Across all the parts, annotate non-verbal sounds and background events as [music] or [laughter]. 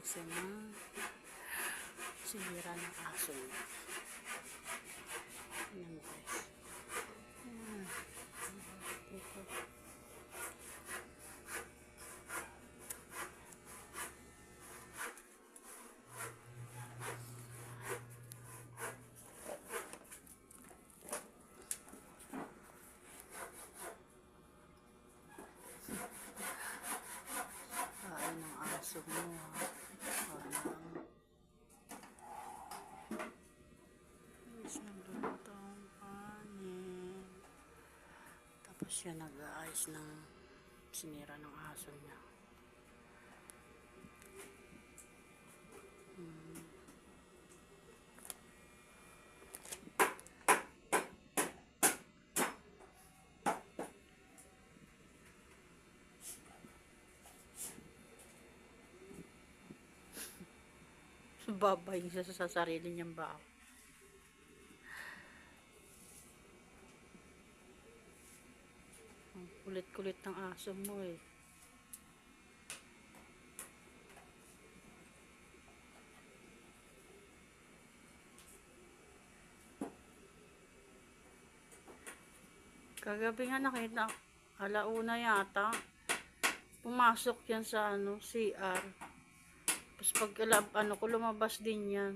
Kasi na sinira ng aso. Tingnan mo guys. Ayan. Ito. Kain ng aso mo. ha. Siya nag-aayos ng sinira ng aso niya. Hmm. [laughs] Babay siya sa sarili niyang bao. Kulit-kulit ng aso mo eh. Kagabi nga nakita, alauna yata. Pumasok yan sa ano, CR. Tapos pag ano ko, lumabas din yan.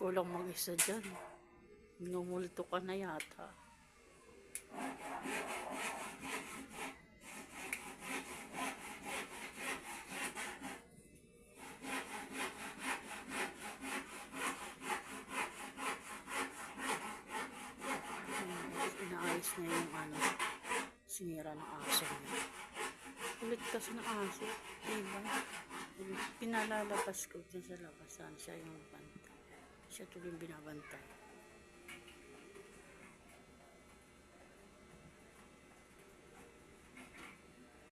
Kulang mag-isa dyan. Minumulto ka na yata. Inaayos na yung ano, sinira ng aso niya. Kulit kasi ng aso. Diba? Pinalalabas ko dyan sa labasan. Siya yung bantay. Siya tuloy binabantay.